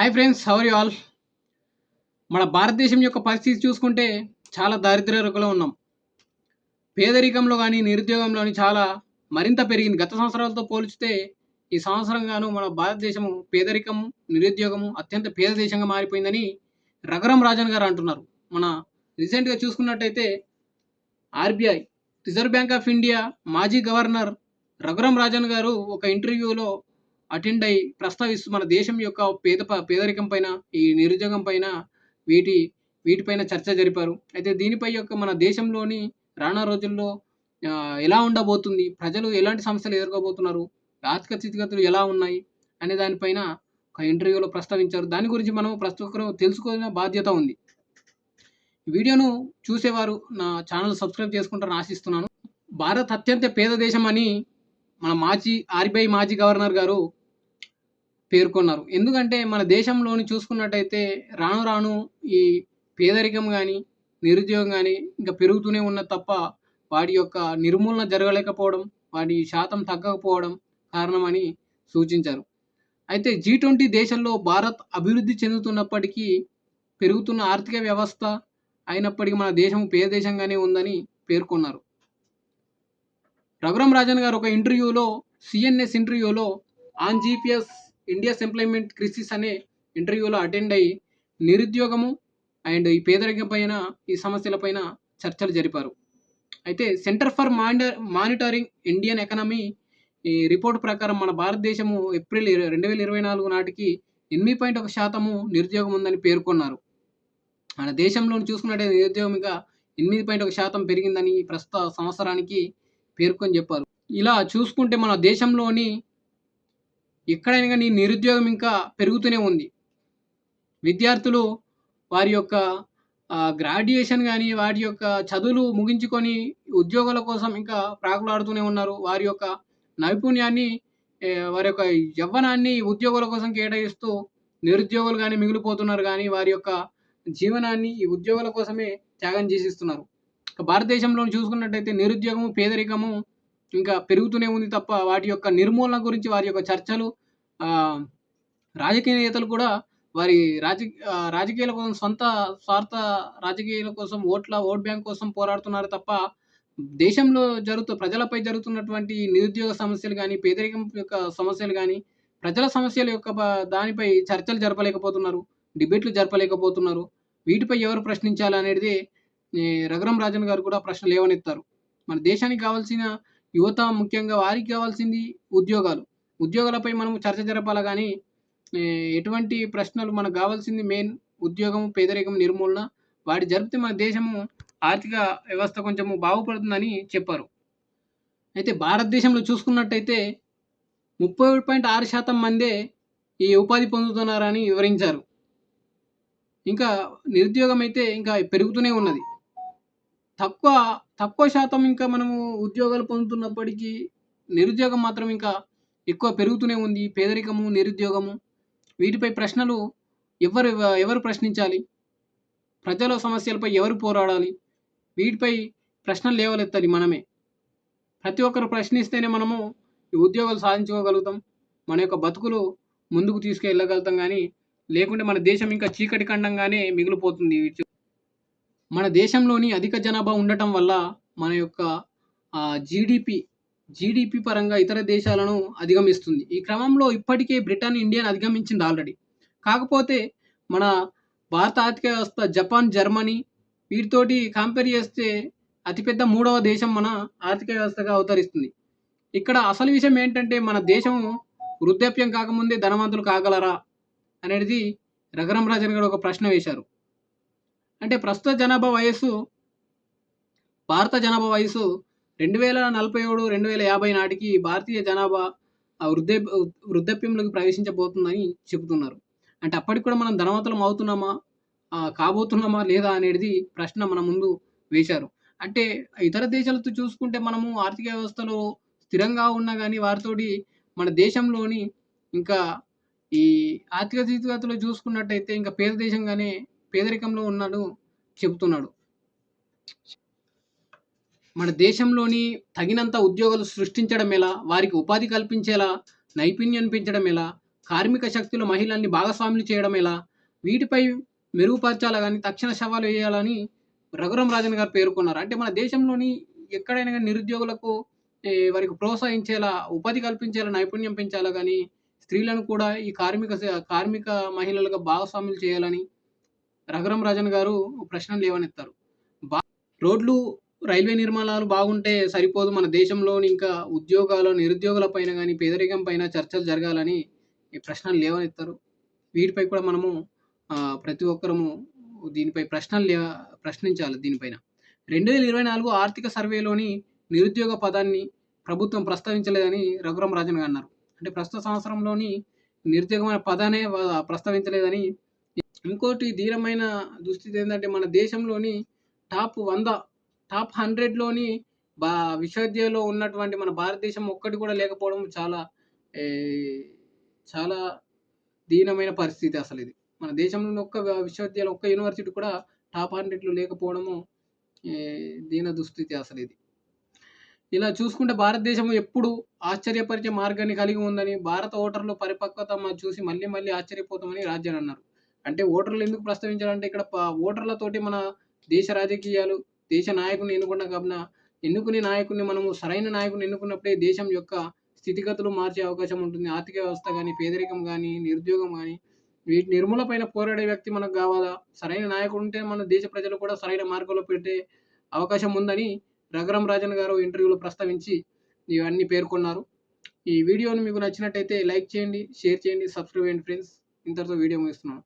Hi friends how are you all భారతదేశం యొక్క పరిస్థితి చూసుకుంటే చాలా దారిద్ర్యరకులో ఉన్నాం. పేదరికంలో కానీ నిరుద్యోగంలో కానీ చాలా మరింత పెరిగింది. గత సంవత్సరాలతో పోల్చితే ఈ సంవత్సరం గాను మన భారతదేశం పేదరికం నిరుద్యోగము అత్యంత పేద దేశంగా మారిపోయిందని రఘురాం రాజన్ గారు అంటున్నారు. మన రీసెంట్గా చూసుకున్నట్టయితే RBI reserve bank of India మాజీ గవర్నర్ రఘురాం రాజన్ గారు ఒక ఇంటర్వ్యూలో అటెండ్ అయి ప్రస్తావిస్తూ మన దేశం యొక్క పేద ప- పేదరికం పైన ఈ నిరుద్యోగం పైన వీటి వీటిపైన చర్చ జరిపారు. అయితే దీనిపై యొక్క మన దేశంలోని రానా రోజుల్లో ఎలా ఉండబోతుంది? ప్రజలు ఎలాంటి సమస్యలు ఎదుర్కోబోతున్నారు? ఆర్థిక స్థితిగతులు ఎలా ఉన్నాయి? అనే దానిపైన ఒక ఇంటర్వ్యూలో ప్రస్తావించారు. దాని గురించి మనం ప్రతి ఒక్కరూ తెలుసుకోవాల్సిన బాధ్యత ఉంది. వీడియోను చూసేవారు నా ఛానల్ సబ్స్క్రైబ్ చేసుకుంటారని ఆశిస్తున్నాను. భారత్ అత్యంత పేద దేశం అని మన మాజీ ఆర్బీఐ మాజీ గవర్నర్ గారు పేర్కొన్నారు. ఎందుకంటే మన దేశంలోని చూసుకున్నట్టయితే రాను రాను ఈ పేదరికం కానీ నిరుద్యోగం కానీ ఇంకా పెరుగుతూనే ఉన్న తప్ప వాటి యొక్క నిర్మూలన జరగలేకపోవడం వాటి శాతం తగ్గకపోవడం కారణమని సూచించారు. అయితే జీ ట్వంటీ దేశంలో భారత్ అభివృద్ధి చెందుతున్నప్పటికీ పెరుగుతున్న ఆర్థిక వ్యవస్థ అయినప్పటికీ మన దేశం పేద దేశంగానే ఉందని పేర్కొన్నారు. రఘురం రాజన్ గారు ఒక ఇంటర్వ్యూలో సిఎన్ఎస్ ఇంటర్వ్యూలో on GPS India's employment crisis అనే ఇంటర్వ్యూలో అటెండ్ అయ్యి నిరుద్యోగము అండ్ ఈ పేదరికం పైన ఈ సమస్యలపైన చర్చలు జరిపారు. అయితే centre for monitor monitoring Indian economy ఈ రిపోర్ట్ ప్రకారం మన భారతదేశము ఏప్రిల్ రెండు వేల ఇరవై నాలుగు నాటికి ఎనిమిది పాయింట్ ఒక శాతము నిరుద్యోగం ఉందని పేర్కొన్నారు. మన దేశంలో చూసుకున్నట్లయితే నిరుద్యోగం ఇంకా ఎనిమిది పాయింట్ ఒక శాతం పెరిగిందని ఈ ప్రస్తుత సంవత్సరానికి పేర్కొని చెప్పారు. ఇలా చూసుకుంటే మన దేశంలోని ఎక్కడైనా కానీ నిరుద్యోగం ఇంకా పెరుగుతూనే ఉంది. విద్యార్థులు వారి యొక్క గ్రాడ్యుయేషన్ కానీ వారి యొక్క చదువులు ముగించుకొని ఉద్యోగాల కోసం ఇంకా ప్రాకులాడుతూనే ఉన్నారు. వారి యొక్క నైపుణ్యాన్ని వారి యొక్క యవ్వనాన్ని ఉద్యోగాల కోసం కేటాయిస్తూ నిరుద్యోగులు కానీ మిగిలిపోతున్నారు కానీ వారి యొక్క జీవనాన్ని ఈ ఉద్యోగాల కోసమే త్యాగం చేసిస్తున్నారు. భారతదేశంలో చూసుకున్నట్టయితే నిరుద్యోగము పేదరికము ఇంకా పెరుగుతూనే ఉంది తప్ప వాటి యొక్క నిర్మూలన గురించి వారి యొక్క చర్చలు రాజకీయ నేతలు కూడా వారి రాజ రాజకీయాల కోసం సొంత స్వార్థ రాజకీయాల కోసం ఓట్ల ఓట్ బ్యాంక్ కోసం పోరాడుతున్నారు తప్ప దేశంలో జరుగుతూ ప్రజలపై జరుగుతున్నటువంటి నిరుద్యోగ సమస్యలు కానీ పేదరికం యొక్క సమస్యలు కానీ ప్రజల సమస్యల యొక్క దానిపై చర్చలు జరపలేకపోతున్నారు డిబేట్లు జరపలేకపోతున్నారు. వీటిపై ఎవరు ప్రశ్నించాలి అనేది రఘురాం రాజన్ గారు కూడా ప్రశ్న లేవనెత్తారు. మన దేశానికి కావాల్సిన యువత ముఖ్యంగా వారికి కావాల్సింది ఉద్యోగాలు. ఉద్యోగాలపై మనం చర్చ జరపాలి కానీ ఎటువంటి ప్రశ్నలు మనకు కావాల్సింది మెయిన్ ఉద్యోగం పేదరికం నిర్మూలన వాటి జరిపితే మన దేశము ఆర్థిక వ్యవస్థ కొంచెము బాగుపడుతుందని చెప్పారు. అయితే భారతదేశంలో చూసుకున్నట్టయితే ముప్పై ఒకటి పాయింట్ ఆరు శాతం మందే ఈ ఉపాధి పొందుతున్నారని వివరించారు. ఇంకా నిరుద్యోగం అయితే ఇంకా పెరుగుతూనే ఉన్నది. తక్కువ తక్కువ శాతం ఇంకా మనము ఉద్యోగాలు పొందుతున్నప్పటికీ నిరుద్యోగం మాత్రం ఇంకా ఎక్కువ పెరుగుతూనే ఉంది. పేదరికము నిరుద్యోగము. వీటిపై ప్రశ్నలు ఎవరు ఎవరు ప్రశ్నించాలి? ప్రజల సమస్యలపై ఎవరు పోరాడాలి? వీటిపై ప్రశ్నలు లేవలెత్తాలి మనమే. ప్రతి ఒక్కరు ప్రశ్నిస్తేనే మనము ఈ ఉద్యోగాలు సాధించుకోగలుగుతాం. మన యొక్క బతుకులు ముందుకు తీసుకెళ్ళగలుగుతాం కానీ లేకుంటే మన దేశం ఇంకా చీకటి ఖండంగానే మిగిలిపోతుంది. మన దేశంలోని అధిక జనాభా ఉండటం వల్ల మన యొక్క జీడిపి జీడిపి పరంగా ఇతర దేశాలను అధిగమిస్తుంది. ఈ క్రమంలో ఇప్పటికే బ్రిటన్ ఇండియాను అధిగమించింది ఆల్రెడీ. కాకపోతే మన భారత ఆర్థిక వ్యవస్థ జపాన్ జర్మనీ వీటితోటి కంపేర్ చేస్తే అతిపెద్ద మూడవ దేశం మన ఆర్థిక వ్యవస్థగా అవతరిస్తుంది. ఇక్కడ అసలు విషయం ఏంటంటే మన దేశం వృద్ధాప్యం కాకముందే ధనవంతులు కాగలరా అనేది రఘురం రాజన్ గారు ఒక ప్రశ్న వేశారు. అంటే ప్రస్తుత జనాభా వయస్సు భారత జనాభా వయసు రెండు వేల నలభై ఏడు రెండు వేల యాభై నాటికి భారతీయ జనాభా ఆ వృద్ధ వృద్ధాప్యంలోకి ప్రవేశించబోతుందని చెబుతున్నారు. అంటే అప్పటికి కూడా మనం ధనవంతులం అవుతున్నామా కాబోతున్నామా లేదా అనేది ప్రశ్న మన ముందు వేశారు. అంటే ఇతర దేశాలతో చూసుకుంటే మనము ఆర్థిక వ్యవస్థలో స్థిరంగా ఉన్నా కానీ వారితోటి మన దేశంలోని ఇంకా ఈ ఆర్థిక స్థితిగతులు చూసుకున్నట్టయితే ఇంకా పేద దేశంగానే పేదరికంలో ఉన్నాడు చెబుతున్నాడు. మన దేశంలోని తగినంత ఉద్యోగాలు సృష్టించడం ఎలా? వారికి ఉపాధి కల్పించేలా? నైపుణ్యం పెంచడం ఎలా? కార్మిక శక్తిలో మహిళల్ని భాగస్వాములు చేయడం ఎలా? వీటిపై మెరుగుపరచాలా కానీ తక్షణ సవాలు వేయాలని రఘురాం రాజన్ గారు పేర్కొన్నారు. అంటే మన దేశంలోని ఎక్కడైనా కానీ నిరుద్యోగులకు వారికి ప్రోత్సహించేలా ఉపాధి కల్పించేలా నైపుణ్యం పెంచాలా కానీ స్త్రీలను కూడా ఈ కార్మిక కార్మిక మహిళలుగా భాగస్వాములు చేయాలని రఘురాం రాజన్ గారు ప్రశ్నలు లేవనెత్తారు. బా రోడ్లు రైల్వే నిర్మాణాలు బాగుంటే సరిపోదు. మన దేశంలోని ఇంకా ఉద్యోగాలు నిరుద్యోగుల పైన కానీ పేదరికం పైన చర్చలు జరగాలని ఈ ప్రశ్నలు లేవనెత్తారు. వీటిపై కూడా మనము ప్రతి ఒక్కరము దీనిపై ప్రశ్నలు లే ప్రశ్నించాలి దీనిపైన. రెండు వేల ఇరవై నాలుగు ఆర్థిక సర్వేలోని నిరుద్యోగ పదాన్ని ప్రభుత్వం ప్రస్తావించలేదని రఘురామ రాజన్ అన్నారు. అంటే ప్రస్తుత సంవత్సరంలోని నిరుద్యోగమైన పదానే ప్రస్తావించలేదని. ఇంకోటి ధీరమైన దుస్థితి ఏంటంటే మన దేశంలోని టాప్ వంద టాప్ హండ్రెడ్లోని బా విశ్వవిద్యాలయంలో ఉన్నటువంటి మన భారతదేశం ఒక్కటి కూడా లేకపోవడం చాలా చాలా దీనమైన పరిస్థితి అసలు ఇది. మన దేశంలో ఒక్క విశ్వవిద్యాలయం ఒక్క యూనివర్సిటీ కూడా టాప్ హండ్రెడ్లో లేకపోవడము దీన దుస్థితి అసలు ఇది. ఇలా చూసుకుంటే భారతదేశం ఎప్పుడు ఆశ్చర్యపరిచే మార్గాన్ని కలిగి ఉందని భారత ఓటర్లు పరిపక్వత మ- చూసి మళ్ళీ మళ్ళీ ఆశ్చర్యపోతామని రాజ్యాన్ని అన్నారు. అంటే ఓటర్లు ఎందుకు ప్రస్తావించాలంటే ఇక్కడ ఓటర్లతోటి మన దేశ రాజకీయాలు దేశ నాయకుని ఎన్నుకున్న కాబట్టి ఎన్నుకునే నాయకుడిని మనము సరైన నాయకుని ఎన్నుకున్నప్పుడే దేశం యొక్క స్థితిగతులు మార్చే అవకాశం ఉంటుంది. ఆర్థిక వ్యవస్థ కానీ పేదరికం కానీ నిరుద్యోగం కానీ వీటి నిర్మూల పైన పోరాడే వ్యక్తి మనకు కావాలా? సరైన నాయకుడు ఉంటే మన దేశ ప్రజలు కూడా సరైన మార్గంలో పెట్టే అవకాశం ఉందని రఘురామ్ రాజన్ గారు ఇంటర్వ్యూలో ప్రస్తావించి ఇవన్నీ పేర్కొన్నారు. ఈ వీడియోని మీకు నచ్చినట్టయితే లైక్ చేయండి షేర్ చేయండి సబ్స్క్రైబ్ చేయండి ఫ్రెండ్స్. ఇంతటితో వీడియో ముగిస్తున్నాను.